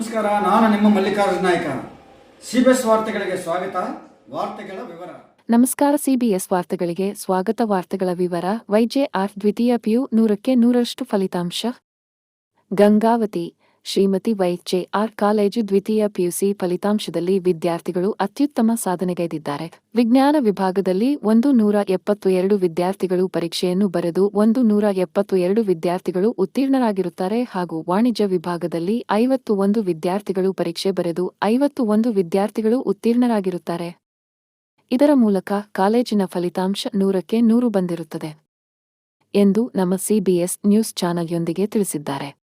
ನಮಸ್ಕಾರ, ನಾನು ನಿಮ್ಮ ಮಲ್ಲಿಕಾರ್ಜುನ ನಾಯ್ಕ. ಸಿಬಿಎಸ್ ವಾರ್ತೆಗಳಿಗೆ ಸ್ವಾಗತ, ವಾರ್ತೆಗಳ ವಿವರ. ನಮಸ್ಕಾರ ಸಿಬಿಎಸ್ ವಾರ್ತೆಗಳಿಗೆ ಸ್ವಾಗತ, ವಾರ್ತೆಗಳ ವಿವರ. ವೈಜೆಆರ್ ದ್ವಿತೀಯ ಪಿಯು ನೂರಕ್ಕೆ ನೂರರಷ್ಟು ಫಲಿತಾಂಶ. ಗಂಗಾವತಿ. ಶ್ರೀಮತಿ ವೈಜೆಆರ್ ಕಾಲೇಜು ದ್ವಿತೀಯ ಪಿಯುಸಿ ಫಲಿತಾಂಶದಲ್ಲಿ ವಿದ್ಯಾರ್ಥಿಗಳು ಅತ್ಯುತ್ತಮ ಸಾಧನೆಗೈದಿದ್ದಾರೆ. ವಿಜ್ಞಾನ ವಿಭಾಗದಲ್ಲಿ ಒಂದು ನೂರ ಎಪ್ಪತ್ತು ಎರಡು ವಿದ್ಯಾರ್ಥಿಗಳು ಪರೀಕ್ಷೆಯನ್ನು ಬರೆದು ಒಂದು ನೂರ ಎಪ್ಪತ್ತು ಎರಡು ವಿದ್ಯಾರ್ಥಿಗಳು ಉತ್ತೀರ್ಣರಾಗಿರುತ್ತಾರೆ ಹಾಗೂ ವಾಣಿಜ್ಯ ವಿಭಾಗದಲ್ಲಿ ಐವತ್ತು ಒಂದು ವಿದ್ಯಾರ್ಥಿಗಳು ಪರೀಕ್ಷೆ ಬರೆದು ಐವತ್ತು ಒಂದು ವಿದ್ಯಾರ್ಥಿಗಳು ಉತ್ತೀರ್ಣರಾಗಿರುತ್ತಾರೆ. ಇದರ ಮೂಲಕ ಕಾಲೇಜಿನ ಫಲಿತಾಂಶ ನೂರಕ್ಕೆ ನೂರು ಬಂದಿರುತ್ತದೆ. ಎಂದು ನಮ್ಮ ಸಿಬಿಎಸ್ ನ್ಯೂಸ್ ಚಾನೆಲ್ಯೊಂದಿಗೆ ತಿಳಿಸಿದ್ದಾರೆ.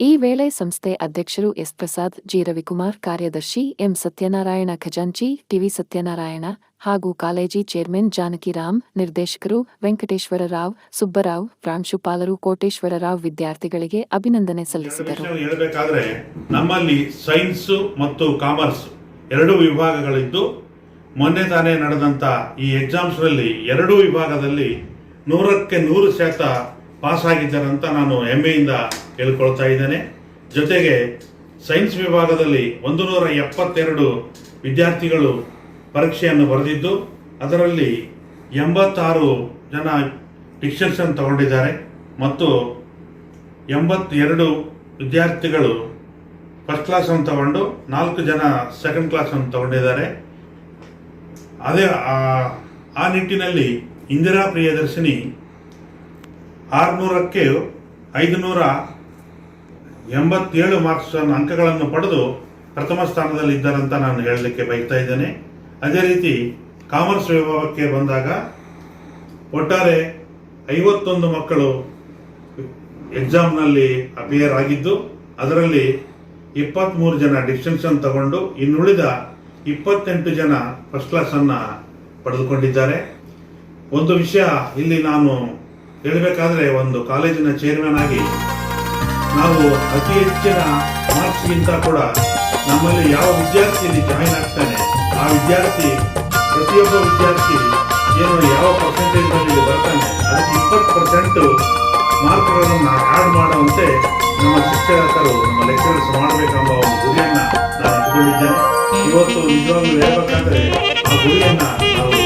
ಈ ವೇಳೆ ಸಂಸ್ಥೆ ಅಧ್ಯಕ್ಷರು ಎಸ್ ಪ್ರಸಾದ್, ಜಿ. ರವಿಕುಮಾರ್, ಕಾರ್ಯದರ್ಶಿ ಎಂ. ಸತ್ಯನಾರಾಯಣ ಖಜಾಂಚಿ ಟಿವಿ ಸತ್ಯನಾರಾಯಣ ಹಾಗೂ ಕಾಲೇಜಿ ಚೇರ್ಮನ್ ಜಾನಕಿರಾಮ್ ನಿರ್ದೇಶಕರು ವೆಂಕಟೇಶ್ವರ ರಾವ್, ಸುಬ್ಬರಾವ್ ಪ್ರಾಂಶುಪಾಲರು ಕೋಟೇಶ್ವರರಾವ್ ವಿದ್ಯಾರ್ಥಿಗಳಿಗೆ ಅಭಿನಂದನೆ ಸಲ್ಲಿಸಿದರು. ಹೇಳಬೇಕಾದ್ರೆ ನಮ್ಮಲ್ಲಿ ಸೈನ್ಸ್ ಮತ್ತು ಕಾಮರ್ಸ್ ಎರಡು ವಿಭಾಗಗಳಿದ್ದು, ಮೊನ್ನೆ ತಾನೇ ನಡೆದಂತ ಈ ಎಕ್ಸಾಮ್ಸ್ನಲ್ಲಿ ಎರಡೂ ವಿಭಾಗದಲ್ಲಿ ನೂರಕ್ಕೆ ನೂರು ಶಾತ ಪಾಸ್ ಆಗಿದ್ದಾರೆ ಅಂತ ನಾನು ಹೆಮ್ಮೆಯಿಂದ ಹೇಳ್ಕೊಳ್ತಾ ಇದ್ದೇನೆ. ಜೊತೆಗೆ ಸೈನ್ಸ್ ವಿಭಾಗದಲ್ಲಿ ಒಂದು ನೂರ ಎಪ್ಪತ್ತೆರಡು ವಿದ್ಯಾರ್ಥಿಗಳು ಪರೀಕ್ಷೆಯನ್ನು ಬರೆದಿದ್ದು, ಅದರಲ್ಲಿ ಎಂಬತ್ತಾರು ಜನ ಡಿಕ್ಷನ್ಸನ್ನು ತಗೊಂಡಿದ್ದಾರೆ ಮತ್ತು ಎಂಬತ್ತೆರಡು ವಿದ್ಯಾರ್ಥಿಗಳು ಫಸ್ಟ್ ಕ್ಲಾಸನ್ನು ತಗೊಂಡು ನಾಲ್ಕು ಜನ ಸೆಕೆಂಡ್ ಕ್ಲಾಸನ್ನು ತಗೊಂಡಿದ್ದಾರೆ. ಅದೇ ಆ ನಿಟ್ಟಿನಲ್ಲಿ ಇಂದಿರಾ ಪ್ರಿಯದರ್ಶಿನಿ ಆರುನೂರಕ್ಕೆ ಐದುನೂರ ಎಂಬತ್ತೇಳು ಮಾರ್ಕ್ಸ್ ಅಂಕಗಳನ್ನು ಪಡೆದು ಪ್ರಥಮ ಸ್ಥಾನದಲ್ಲಿ ಇದ್ದಾರಂತ ನಾನು ಹೇಳಲಿಕ್ಕೆ ಬಯಸ್ತಾ ಇದ್ದೇನೆ. ಅದೇ ರೀತಿ ಕಾಮರ್ಸ್ ವಿಭಾಗಕ್ಕೆ ಬಂದಾಗ ಒಟ್ಟಾರೆ ಐವತ್ತೊಂದು ಮಕ್ಕಳು ಎಕ್ಸಾಮ್ನಲ್ಲಿ ಅಪಿಯರ್ ಆಗಿದ್ದು, ಅದರಲ್ಲಿ ಇಪ್ಪತ್ತ್ಮೂರು ಜನ ಡಿಸ್ಟಿಂಕ್ಷನ್ ತಗೊಂಡು ಇನ್ನುಳಿದ ಇಪ್ಪತ್ತೆಂಟು ಜನ ಫಸ್ಟ್ ಕ್ಲಾಸನ್ನು ಪಡೆದುಕೊಂಡಿದ್ದಾರೆ. ಒಂದು ವಿಷಯ ಇಲ್ಲಿ ನಾನು ಹೇಳಬೇಕಾದ್ರೆ ಒಂದು ಕಾಲೇಜಿನ ಚೇರ್ಮನ್ ಆಗಿ ನಾವು ಅತಿ ಹೆಚ್ಚಿನ ಮಾರ್ಕ್ಸ್ಗಿಂತ ಕೂಡ ನಮ್ಮಲ್ಲಿ ಯಾವ ವಿದ್ಯಾರ್ಥಿ ಇಲ್ಲಿ ಜಾಯಿನ್ ಆಗ್ತಾನೆ, ಆ ವಿದ್ಯಾರ್ಥಿ, ಪ್ರತಿಯೊಬ್ಬ ವಿದ್ಯಾರ್ಥಿ ಏನು ಯಾವ ಪರ್ಸೆಂಟೇಜ್ ಇಲ್ಲಿ ಬರ್ತಾನೆ, ಅದಕ್ಕೆ ಇಪ್ಪತ್ತು ಪರ್ಸೆಂಟು ಮಾರ್ಕ್ಗಳನ್ನು ಆ್ಯಡ್ ಮಾಡುವಂತೆ ನಮ್ಮ ಶಿಕ್ಷಕರು, ನಮ್ಮ ಲೆಕ್ಚರರ್ಸ್ ಮಾಡಬೇಕೆಂಬ ಒಂದು ಗುರಿಯನ್ನು ನಾನು ಇಟ್ಕೊಂಡಿದ್ದೇನೆ. ಇವತ್ತು ನಿಜವಾಗ್ಲೂ ಹೇಳ್ಬೇಕಾದ್ರೆ ಆ ಗುರಿಯನ್ನ ನಾವು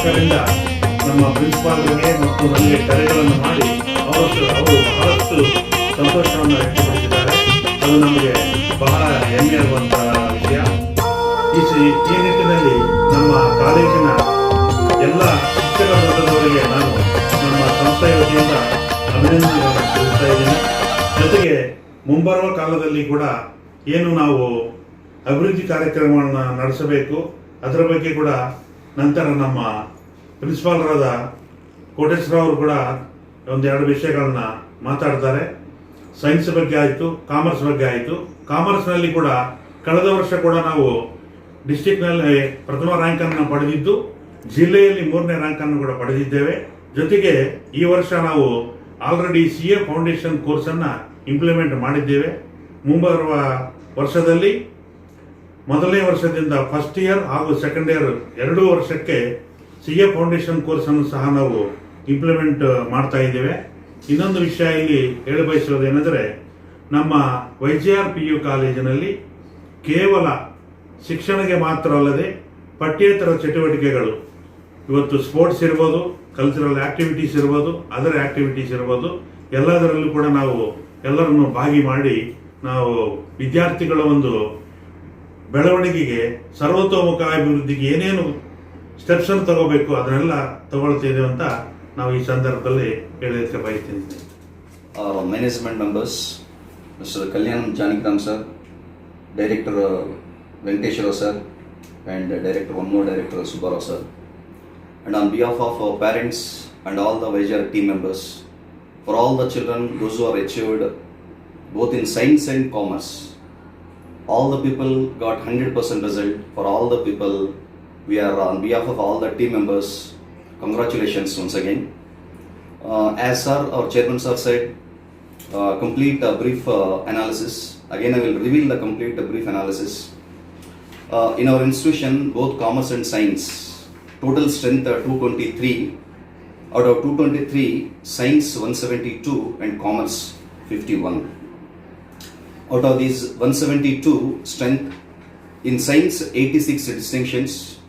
ಪೋಷಕರಿಂದ ನಮ್ಮ ಪ್ರಿನ್ಸಿಪಾಲ್ಗೆ ಮತ್ತು ನನಗೆ ಕರೆಗಳನ್ನು ಮಾಡಿ ಅವರು ಅವರು ಬಹಳಷ್ಟು ಸಂತೋಷವನ್ನು ವ್ಯಕ್ತಪಡಿಸಿದ್ದಾರೆ. ಅದು ನಮಗೆ ಬಹಳ ಹೆಮ್ಮೆಯಾಗುವಂತಹ ವಿಷಯ. ಈ ಈ ನಿಟ್ಟಿನಲ್ಲಿ ನಮ್ಮ ಕಾಲೇಜಿನ ಎಲ್ಲ ಶಿಕ್ಷಕ ವರ್ಗದವರಿಗೆ ನಾನು ನಮ್ಮ ಸಂಸ್ಥೆಯ ವತಿಯಿಂದ ಅಭಿನಂದನೆಗಳನ್ನು ಸಲ್ಲಿಸ್ತಾ ಇದ್ದೀನಿ. ಜೊತೆಗೆ ಮುಂಬರುವ ಕಾಲದಲ್ಲಿ ಕೂಡ ಏನು ನಾವು ಅಭಿವೃದ್ಧಿ ಕಾರ್ಯಕ್ರಮಗಳನ್ನು ನಡೆಸಬೇಕು, ಅದರ ಬಗ್ಗೆ ಕೂಡ ನಂತರ ನಮ್ಮ ಪ್ರಿನ್ಸಿಪಾಲರಾದ ಕೋಟೇಶ್ವರ ಅವರು ಕೂಡ ಒಂದೆರಡು ವಿಷಯಗಳನ್ನ ಮಾತಾಡ್ತಾರೆ. ಸೈನ್ಸ್ ಬಗ್ಗೆ ಆಯಿತು ಕಾಮರ್ಸ್ ಬಗ್ಗೆ ಆಯಿತು. ಕಾಮರ್ಸ್ನಲ್ಲಿ ಕೂಡ ಕಳೆದ ವರ್ಷ ಕೂಡ ನಾವು ಡಿಸ್ಟಿಕ್ನಲ್ಲಿ ಪ್ರಥಮ ರ್ಯಾಂಕನ್ನು ಪಡೆದಿದ್ದು, ಜಿಲ್ಲೆಯಲ್ಲಿ ಮೂರನೇ ರ್ಯಾಂಕನ್ನು ಕೂಡ ಪಡೆದಿದ್ದೇವೆ. ಜೊತೆಗೆ ಈ ವರ್ಷ ನಾವು ಆಲ್ರೆಡಿ ಸಿ ಎ ಫೌಂಡೇಶನ್ ಕೋರ್ಸನ್ನು ಇಂಪ್ಲಿಮೆಂಟ್ ಮಾಡಿದ್ದೇವೆ. ಮುಂಬರುವ ವರ್ಷದಲ್ಲಿ ಮೊದಲನೇ ವರ್ಷದಿಂದ ಫಸ್ಟ್ ಇಯರ್ ಹಾಗೂ ಸೆಕೆಂಡ್ ಇಯರ್ ಎರಡೂ ವರ್ಷಕ್ಕೆ ಸಿ ಎ ಫೌಂಡೇಶನ್ ಕೋರ್ಸನ್ನು ಸಹ ನಾವು ಇಂಪ್ಲಿಮೆಂಟ್ ಮಾಡ್ತಾ ಇದ್ದೇವೆ. ಇನ್ನೊಂದು ವಿಷಯ ಇಲ್ಲಿ ಹೇಳ ಬಯಸುವುದೇನೆಂದರೆ ನಮ್ಮ Y G R P U ಕಾಲೇಜಿನಲ್ಲಿ ಕೇವಲ ಶಿಕ್ಷಣಕ್ಕೆ ಮಾತ್ರ ಅಲ್ಲದೆ ಪಠ್ಯೇತರ ಚಟುವಟಿಕೆಗಳು, ಇವತ್ತು ಸ್ಪೋರ್ಟ್ಸ್ ಇರ್ಬೋದು ಕಲ್ಚರಲ್ ಆಕ್ಟಿವಿಟೀಸ್ ಇರ್ಬೋದು ಅದರ್ ಆಕ್ಟಿವಿಟೀಸ್ ಇರ್ಬೋದು, ಎಲ್ಲದರಲ್ಲೂ ಕೂಡ ನಾವು ಎಲ್ಲರನ್ನು ಭಾಗಿ ಮಾಡಿ ನಾವು ವಿದ್ಯಾರ್ಥಿಗಳ ಒಂದು ಬೆಳವಣಿಗೆಗೆ ಸರ್ವತೋಮುಖ ಅಭಿವೃದ್ಧಿಗೆ ಏನೇನು ಸ್ಟೆಪ್ಸ್ ಅನ್ನು ತಗೋಬೇಕು ಅದನ್ನೆಲ್ಲ ತಗೊಳ್ತೇವೆ ಅಂತ ನಾವು ಈ ಸಂದರ್ಭದಲ್ಲಿ ಹೇಳಲಿಕ್ಕೆ ಬಯಸ್ತೀನಿ management members mister Kalyan Janakiram sir director Venkateshwara sir and director one more director Subbarao sir and on behalf of our parents and all the YGR team members for all the children those are achieved both in science and commerce all the people got 100% result. For all the people, we are on behalf of all the team members, congratulations once again. Uh, as sir, our chairman sir said, uh, complete uh, brief uh, analysis. Again, I will reveal the complete uh, brief analysis. Uh, in our institution, both commerce and science, total strength are 223. Out of 223, science 172 and commerce 51. Out of these 172 strength, in science 86 distinctions,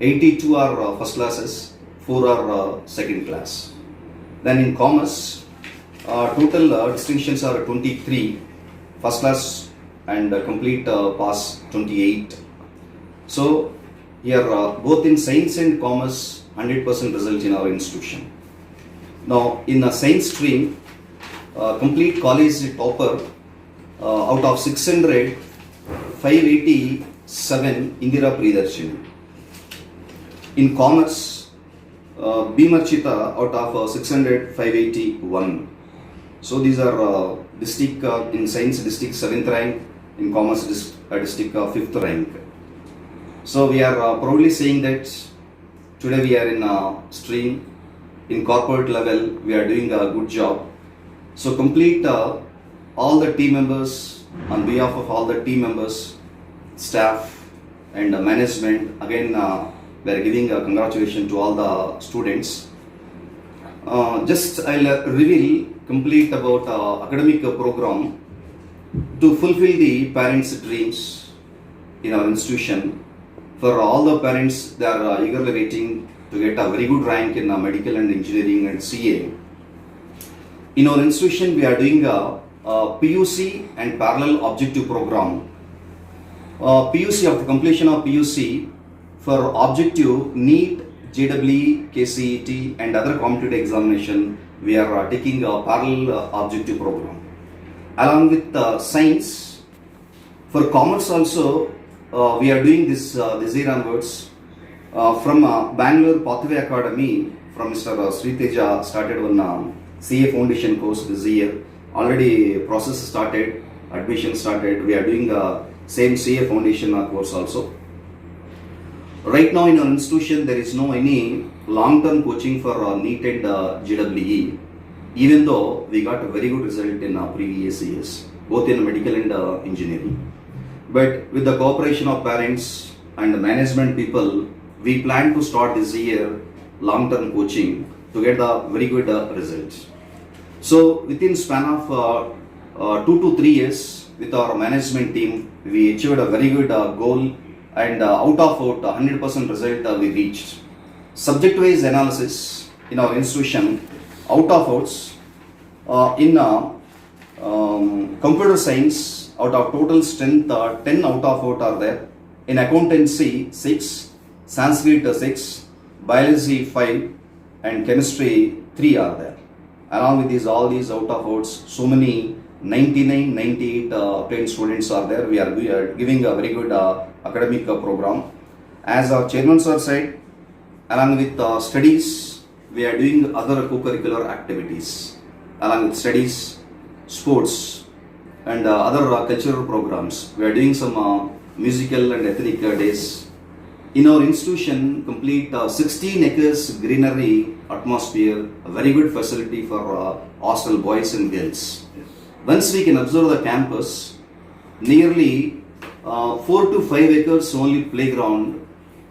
82 are uh, first classes, 4 are uh, second class. Then in commerce, uh, total uh, distinctions are 23, first class and uh, complete uh, pass 28. So here uh, both in science and commerce 100% result in our institution. Now in the science stream, uh, complete college topper uh, out of 600, 587 Indira Priyadarshini. In commerce, uh, B. Marchita out of uh, 600, 581. So these are uh, district uh, in science district 7th rank, in commerce dis- uh, district uh, 5th rank. So we are uh, proudly saying that today we are in a stream, in corporate level we are doing a good job. So complete uh, all the team members on behalf of all the team members, staff and uh, management again uh, we are giving a congratulations to all the students. Uh, just I'll uh, reveal complete about uh, academic uh, program to fulfill the parents' dreams in our institution. For all the parents, they are uh, eagerly waiting to get a very good rank in uh, medical and engineering and CA. In our institution, we are doing a, a PUC and parallel objective program. Uh, PUC after completion of PUC for objective NEET, JEE, KCET, and other competitive examination, we are uh, taking a parallel uh, objective program. Along with uh, science, for commerce also, uh, we are doing this uh, this year onwards. Uh, from uh, Bangalore Pathway Academy, from Mr. Uh, Sriteja started one uh, CA foundation course this year. Already process started, admission started. We are doing the same CA foundation course also. Right now in our institution, there is no any long-term coaching for uh, NEET and uh, GWE, even though we got a very good result in uh, previous years, both in medical and uh, engineering. But with the cooperation of parents and management people, we plan to start this year long-term coaching to get the very good uh, results. So within span of uh, uh, two to three years, with our management team, we achieved a very good uh, goal, and uh, out of out, 100% result uh, we reached. Subject-wise analysis in our institution, out of outs, uh, in uh, um, computer science, out of total strength, uh, 10 out of out are there. In accountancy, 6, Sanskrit, uh, 6, biology, 5, and chemistry, 3 are there. Along with these, all these out of outs, so many 99, 98 uh, obtained students are there. We are, we are giving a very good uh, academic uh, program. As our chairman sir said, along with uh, studies, we are doing other co-curricular activities. Along with studies, sports, and uh, other uh, cultural programs. We are doing some uh, musical and ethnic uh, days. In our institution, complete uh, 16 acres greenery atmosphere, a very good facility for uh, hostel boys and girls. Once we can observe the campus, nearly uh, 4 to 5 acres only playground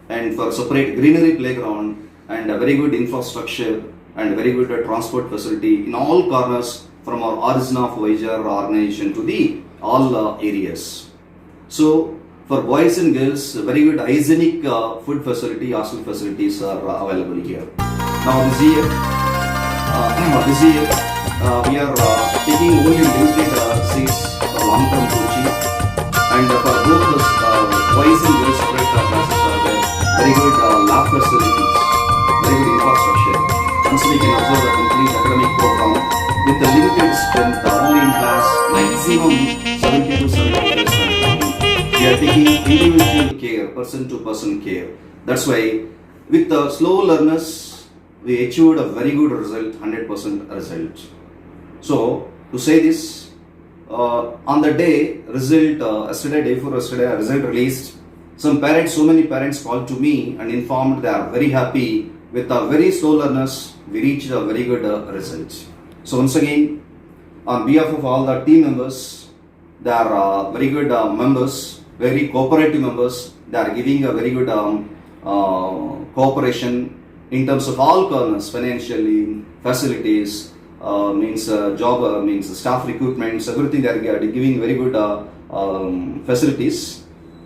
and for separate greenery playground and a very good infrastructure and very good uh, transport facility in all corners from our origin of Vijar organization to the all uh, areas. So for boys and girls, very good hygienic uh, food facility, hostel facilities are uh, available here. Now this year, uh, this year uh, we are uh, taking only limited seats for long-term coaching and for both the boys and girls separate classes are there. Very good lab facilities, very good infrastructure. Once we can observe the complete academic program with the limited strength, only in class maximum 70 to 75 percent. We are taking individual care, person to person care. That's why with the slow learners, we achieved a very good result, 100% result. So to say this, uh, on the day result, uh, yesterday, day before yesterday, result released. Some parents, so many parents called to me and informed they are very happy with the very slow learners. We reached a very good uh, result. So once again, on behalf of all the team members, they are uh, very good uh, members, very cooperative members. They are giving a very good um, uh, cooperation in terms of all corners, financially, facilities, uh, means uh, job, uh, means staff recruitments, everything. They are gi- giving very good uh, um, facilities.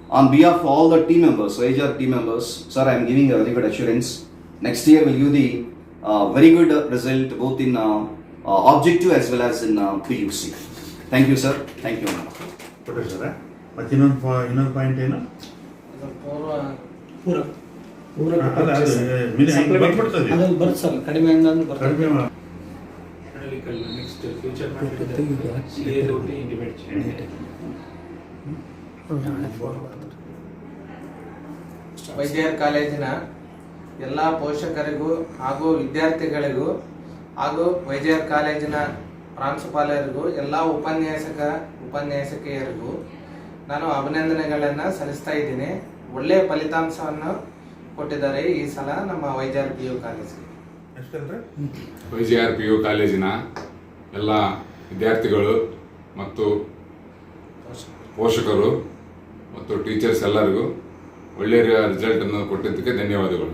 On behalf of all the team members, HR team members, sir, I am giving a very good assurance. Next year will give the uh, very good uh, result both in uh, uh, objective as well as in uh, PUC. Thank you, sir. Thank you. madam. ಕೊಟ್ಟೆ sir ಮತ್ತೆ ಇನ್ನೊಂದು ಪಾ- ಇನ್ನೊಂದು point ಏನು ಪೂರಕ ಅಲ್ಲ, ಅದು mini- ಹಿಂಗ್ ಬಂದ್ಬಿಡ್ತದೆ. ಅದು ಬರುತ್ತೆ ಸರ್ ಕಡಿಮೆ ಅಂದ್ರೆ ಬರ್ತದೆ. ಕಡಿಮೆ ಮಾ- ನೆಕ್ಸ್ಟ್ ಫ್ಯೂಚರ್ ಮಾಡಿದ್ರೆ ಇಂಟಿಮೇಟ್ ವೈದ್ಯರ ಕಾಲೇಜಿನ ಎಲ್ಲಾ ಪೋಷಕರಿಗೂ ಹಾಗೂ ವಿದ್ಯಾರ್ಥಿಗಳಿಗೂ ಹಾಗೂ ವೈದ್ಯರ್ ಕಾಲೇಜಿನ ಪ್ರಾಂಶುಪಾಲರಿಗೂ ಎಲ್ಲಾ ಉಪನ್ಯಾಸಕ ಉಪನ್ಯಾಸಕಿಯರಿಗೂ ನಾನು ಅಭಿನಂದನೆಗಳನ್ನು ಸಲ್ಲಿಸ್ತಾ ಇದ್ದೀನಿ. ಒಳ್ಳೆಯ ಫಲಿತಾಂಶವನ್ನು ಕೊಟ್ಟಿದ್ದಾರೆ ಈ ಸಲ ನಮ್ಮ ವೈಜಾರ್ ಪಿ ಯು ಕಾಲೇಜಿಗೆ. YGR Y G R P U ಕಾಲೇಜಿನ ಎಲ್ಲ ವಿದ್ಯಾರ್ಥಿಗಳು ಮತ್ತು ಪೋಷಕರು ಮತ್ತು ಟೀಚರ್ಸ್ ಎಲ್ಲರಿಗೂ ಒಳ್ಳೆಯ ರಿಸಲ್ಟನ್ನು ಕೊಟ್ಟಿದ್ದಕ್ಕೆ ಧನ್ಯವಾದಗಳು.